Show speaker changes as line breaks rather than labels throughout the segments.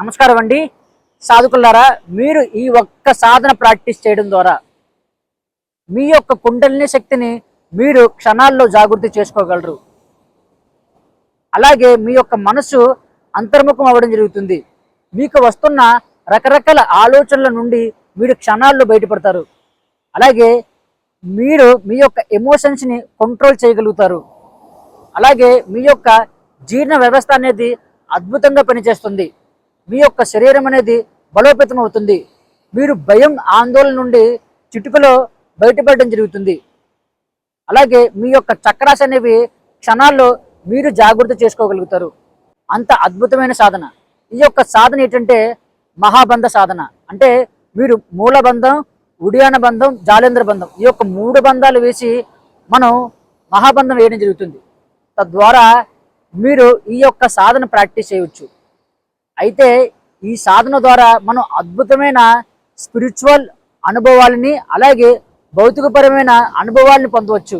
నమస్కారం అండి. సాధకులారా మీరు ఈ ఒక్క సాధన ప్రాక్టీస్ చేయడం ద్వారా మీ యొక్క కుండలిని శక్తిని మీరు క్షణాల్లో జాగృతి చేసుకోగలరు. అలాగే మీ యొక్క మనసు అంతర్ముఖం అవ్వడం జరుగుతుంది. మీకు వస్తున్న రకరకాల ఆలోచనల నుండి మీరు క్షణాల్లో బయటపడతారు. అలాగే మీరు మీ యొక్క ఎమోషన్స్ని కంట్రోల్ చేయగలుగుతారు. అలాగే మీ యొక్క జీర్ణ వ్యవస్థ అనేది అద్భుతంగా పనిచేస్తుంది. మీ యొక్క శరీరం అనేది బలోపేతం అవుతుంది మీరు భయం ఆందోళన నుండి చిటుకలో బయటపడడం జరుగుతుంది. అలాగే మీ యొక్క చక్రాస్ అనేవి క్షణాల్లో మీరు జాగ్రత్త చేసుకోగలుగుతారు. అంత అద్భుతమైన సాధన. ఈ యొక్క సాధన ఏంటంటే మహాబంధ సాధన. అంటే మీరు మూలబంధం ఉడియాన బంధం జాలేంద్ర బంధం ఈ యొక్క మూడు బంధాలు వేసి మనం మహాబంధం వేయడం జరుగుతుంది. తద్వారా మీరు ఈ యొక్క సాధన ప్రాక్టీస్ చేయవచ్చు. అయితే ఈ సాధన ద్వారా మనం అద్భుతమైన స్పిరిచువల్ అనుభవాలని అలాగే భౌతికపరమైన అనుభవాలను పొందవచ్చు.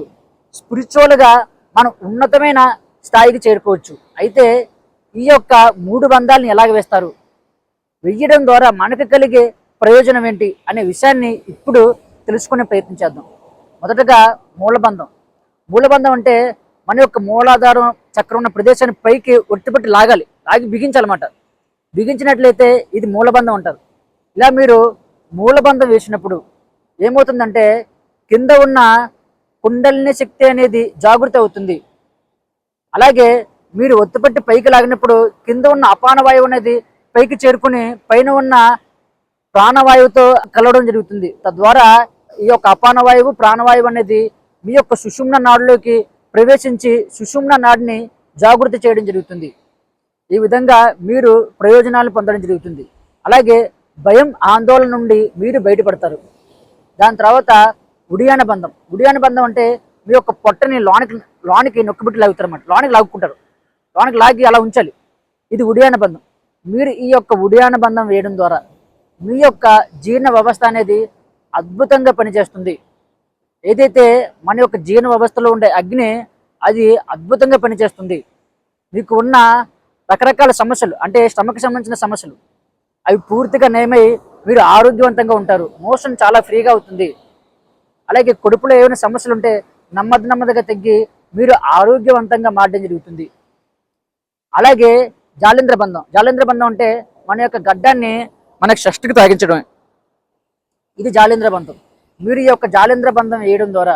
స్పిరిచువల్గా మనం ఉన్నతమైన స్థాయికి చేరుకోవచ్చు. అయితే ఈ యొక్క మూడు బంధాలను ఎలాగ వేస్తారు? వెయ్యడం ద్వారా మనకు కలిగే ప్రయోజనం ఏంటి అనే విషయాన్ని ఇప్పుడు తెలుసుకునే ప్రయత్నం చేద్దాం. మొదటగా మూలబంధం. మూలబంధం అంటే మన యొక్క మూలాధారం చక్రం ఉన్న ప్రదేశాన్ని పైకి ఒట్టిపట్టి లాగాలి. లాగి బిగించాలన్నమాట. బిగించినట్లయితే ఇది మూలబంధం అంటారు. ఇలా మీరు మూలబంధం వేసినప్పుడు ఏమవుతుందంటే కింద ఉన్న కుండలిని శక్తి అనేది జాగృతి అవుతుంది. అలాగే మీరు ఒత్తిపట్టి పైకి లాగినప్పుడు కింద ఉన్న అపానవాయువు అనేది పైకి చేరుకుని పైన ఉన్న ప్రాణవాయువుతో కలవడం జరుగుతుంది. తద్వారా ఈ యొక్క అపానవాయువు ప్రాణవాయువు అనేది మీ యొక్క సుషుమ్న నాడులోకి ప్రవేశించి సుషుమ్న నాడిని జాగృతి చేయడం జరుగుతుంది. ఈ విధంగా మీరు ప్రయోజనాలు పొందడం జరుగుతుంది. అలాగే భయం ఆందోళన నుండి మీరు బయటపడతారు. దాని తర్వాత ఉడియాన బంధం. ఉడియాన బంధం అంటే మీ యొక్క పొట్టని లోనికి లోనికి నొక్కిబిట్టి లాగుతారు అన్నమాట లోనికి లాగుకుంటారు. లోనికి లాగి అలా ఉంచాలి. ఇది ఉడియాన బంధం. మీరు ఈ యొక్క ఉడియాన బంధం వేయడం ద్వారా మీ యొక్క జీర్ణ వ్యవస్థ అనేది అద్భుతంగా పనిచేస్తుంది. ఏదైతే మన యొక్క జీర్ణ వ్యవస్థలో ఉండే అగ్ని అది అద్భుతంగా పనిచేస్తుంది. మీకు ఉన్న రకరకాల సమస్యలు అంటే స్టమక్ సంబంధించిన సమస్యలు. అవి పూర్తిగా నయమై మీరు ఆరోగ్యవంతంగా ఉంటారు. మోషన్ చాలా ఫ్రీగా అవుతుంది. అలాగే కడుపులో ఏమైనా సమస్యలు ఉంటే నెమ్మది నెమ్మదిగా తగ్గి మీరు ఆరోగ్యవంతంగా మారడం జరుగుతుంది. అలాగే జాలేంద్ర బంధం. జాలేంద్ర బంధం అంటే మన యొక్క గడ్డాన్ని మనకు షష్టికి తాగించడమే. ఇది జాలేంద్ర బంధం. మీరు ఈ యొక్క జాలేంద్ర బంధం వేయడం ద్వారా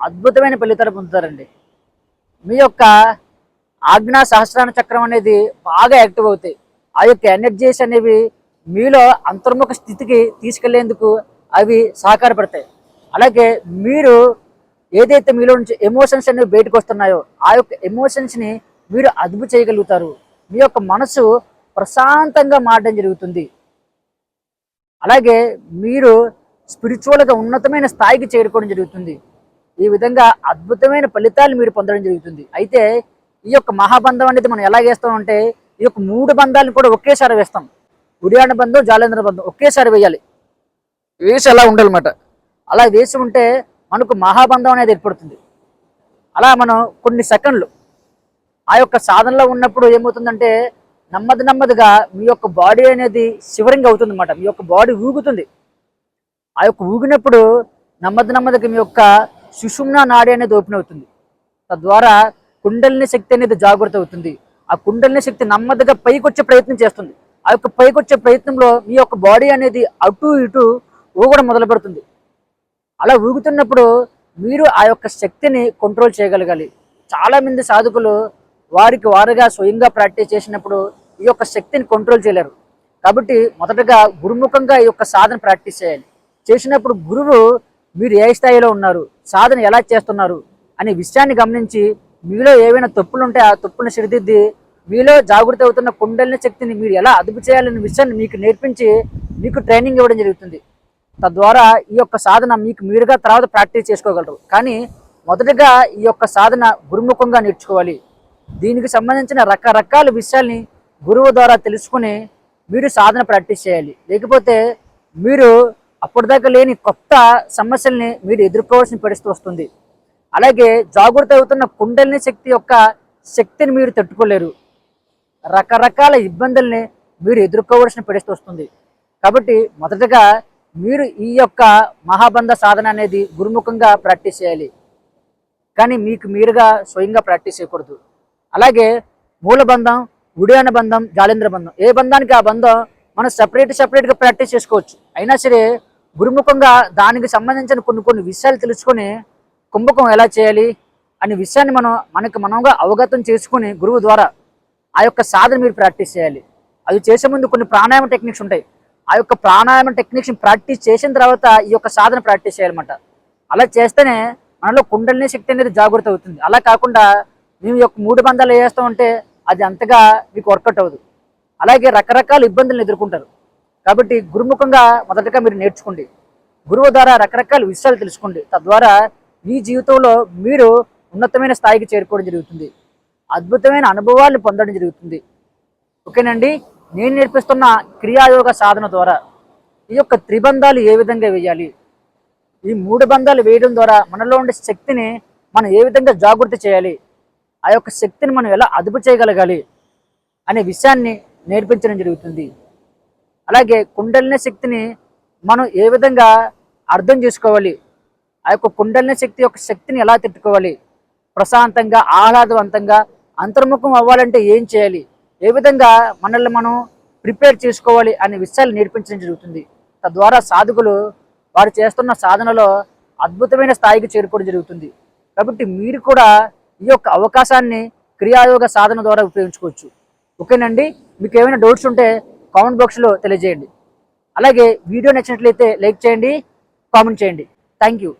అద్భుతమైన ఫలితాలు పొందుతారండి. మీ యొక్క ఆజ్ఞా సహస్రాన చక్రం అనేది బాగా యాక్టివ్ అవుతాయి. ఆ యొక్క ఎనర్జీస్ అనేవి మీలో అంతర్ముఖ స్థితికి తీసుకెళ్ళేందుకు అవి సహకారపడతాయి. అలాగే మీరు ఏదైతే మీలో నుంచి ఎమోషన్స్ అనేవి బయటకు వస్తున్నాయో ఆ యొక్క ఎమోషన్స్ని మీరు అదుపు చేయగలుగుతారు. మీ యొక్క మనసు ప్రశాంతంగా మారడం జరుగుతుంది. అలాగే మీరు స్పిరిచువల్గా ఉన్నతమైన స్థాయికి చేరుకోవడం జరుగుతుంది. ఈ విధంగా అద్భుతమైన ఫలితాలు మీరు పొందడం జరుగుతుంది. అయితే ఈ యొక్క మహాబంధం అనేది మనం ఎలా వేస్తామంటే ఈ యొక్క మూడు బంధాలను కూడా ఒకేసారి వేస్తాం. ఉడియాన బంధం జాలేంద్ర బంధం ఒకేసారి వేయాలి. వేసి అలా ఉండాలన్నమాట. అలా వేసి ఉంటే మనకు మహాబంధం అనేది ఏర్పడుతుంది. అలా మనం కొన్ని సెకండ్లు ఆ యొక్క సాధనలో ఉన్నప్పుడు ఏమవుతుందంటే నెమ్మది నెమ్మదిగా మీ యొక్క బాడీ అనేది శివరింగ్ అవుతుంది అనమాట మీ యొక్క బాడీ ఊగుతుంది. ఆ యొక్క ఊగినప్పుడు నెమ్మది నెమ్మదిగా మీ యొక్క సుషుమ్న నాడి అనేది ఓపెన్ అవుతుంది. తద్వారా కుండలిని శక్తి అనేది జాగ్రత్త అవుతుంది. ఆ కుండలిని శక్తి నెమ్మదిగా పైకొచ్చే ప్రయత్నం చేస్తుంది. ఆ యొక్క పైకొచ్చే ప్రయత్నంలో మీ యొక్క బాడీ అనేది అటు ఇటు ఊగడం మొదలు పెడుతుంది అలా ఊగుతున్నప్పుడు మీరు ఆ యొక్క శక్తిని కంట్రోల్ చేయగలగాలి. చాలామంది సాధకులు వారికి వారుగా స్వయంగా ప్రాక్టీస్ చేసినప్పుడు ఈ యొక్క శక్తిని కంట్రోల్ చేయలేరు. కాబట్టి మొదటగా గురుముఖంగా ఈ యొక్క సాధన ప్రాక్టీస్ చేయాలి. చేసినప్పుడు గురువు మీరు ఏ స్థాయిలో ఉన్నారు సాధన ఎలా చేస్తున్నారు అనే విషయాన్ని గమనించి మీలో ఏవైనా తప్పులు ఉంటే ఆ తప్పులను సరిదిద్ది మీలో జాగృతి అవుతున్న కుండలిని శక్తిని మీరు ఎలా అదుపు చేయాలనే విషయాన్ని మీకు నేర్పించి మీకు ట్రైనింగ్ ఇవ్వడం జరుగుతుంది. తద్వారా ఈ యొక్క సాధన మీకు మీరుగా తర్వాత ప్రాక్టీస్ చేసుకోగలరు. కానీ మొదటగా ఈ యొక్క సాధన గురుముఖంగా నేర్చుకోవాలి. దీనికి సంబంధించిన రకరకాల విషయాల్ని గురువు ద్వారా తెలుసుకుని మీరు సాధన ప్రాక్టీస్ చేయాలి. లేకపోతే మీరు అప్పటిదాకా లేని కొత్త సమస్యల్ని మీరు ఎదుర్కోవాల్సిన పరిస్థితి వస్తుంది. అలాగే జాగృత అవుతున్న కుండలిని శక్తి యొక్క శక్తిని మీరు తట్టుకోలేరు. రకరకాల ఇబ్బందుల్ని మీరు ఎదుర్కోవలసిన పరిస్థితి వస్తుంది. కాబట్టి మొదటగా మీరు ఈ యొక్క మహాబంధ సాధన అనేది గురుముఖంగా ప్రాక్టీస్ చేయాలి. కానీ మీకు మీరుగా స్వయంగా ప్రాక్టీస్ చేయకూడదు. అలాగే మూల బంధం ఉడియాన బంధం జాలేంద్ర బంధం. ఏ బంధానికి ఆ బంధం మనం సపరేట్ సపరేట్గా ప్రాక్టీస్ చేసుకోవచ్చు. అయినా సరే గురుముఖంగా దానికి సంబంధించిన కొన్ని కొన్ని విషయాలు తెలుసుకొని కుంభకం ఎలా చేయాలి అనే విషయాన్ని మనం మనకు మనంగా అవగతం చేసుకుని గురువు ద్వారా ఆ యొక్క సాధన మీరు ప్రాక్టీస్ చేయాలి. అది చేసే ముందు కొన్ని ప్రాణాయామ టెక్నిక్స్ ఉంటాయి. ఆ యొక్క ప్రాణాయామ టెక్నిక్స్ ప్రాక్టీస్ చేసిన తర్వాత ఈ యొక్క సాధన ప్రాక్టీస్ చేయాలన్నమాట. అలా చేస్తేనే మనలో కుండలిని శక్తి అనేది జాగృత అవుతుంది. అలా కాకుండా మేము యొక్క మూడు బంధాలు వేస్తూ ఉంటే అది అంతగా మీకు వర్కౌట్ అవ్వదు. అలాగే రకరకాల ఇబ్బందులను ఎదుర్కొంటారు. కాబట్టి గురుముఖంగా మొదటగా మీరు నేర్చుకోండి. గురువు ద్వారా రకరకాల విషయాలు తెలుసుకోండి. తద్వారా మీ జీవితంలో మీరు ఉన్నతమైన స్థాయికి చేరుకోవడం జరుగుతుంది. అద్భుతమైన అనుభవాలు పొందడం జరుగుతుంది. ఓకేనండి? నేను నేర్పిస్తున్న క్రియాయోగ సాధన ద్వారా ఈ యొక్క త్రిబంధాలు ఏ విధంగా వేయాలి? ఈ మూడు బంధాలు వేయడం ద్వారా మనలో ఉండే శక్తిని మనం ఏ విధంగా జాగృతి చేయాలి? ఆ యొక్క శక్తిని మనం ఎలా అదుపు చేయగలగాలి? అనే విషయాన్ని నేర్పించడం జరుగుతుంది. అలాగే కుండలిన శక్తిని మనం ఏ విధంగా అర్థం చేసుకోవాలి? ఆ యొక్క కుండలిని శక్తి యొక్క శక్తిని ఎలా తిట్టుకోవాలి? ప్రశాంతంగా ఆహ్లాదవంతంగా అంతర్ముఖం అవ్వాలంటే ఏం చేయాలి? ఏ విధంగా మనల్ని మనం ప్రిపేర్ చేసుకోవాలి అనే విషయాలు నేర్పించడం జరుగుతుంది. తద్వారా సాధకులు వారు చేస్తున్న సాధనలో అద్భుతమైన స్థాయికి చేరుకోవడం జరుగుతుంది. కాబట్టి మీరు కూడా ఈ యొక్క అవకాశాన్ని క్రియాయోగ సాధన ద్వారా ఉపయోగించుకోవచ్చు. ఓకేనండి? మీకు ఏమైనా డౌట్స్ ఉంటే కామెంట్ బాక్స్లో తెలియజేయండి. అలాగే వీడియో నచ్చినట్లయితే లైక్ చేయండి కామెంట్ చేయండి. Thank you.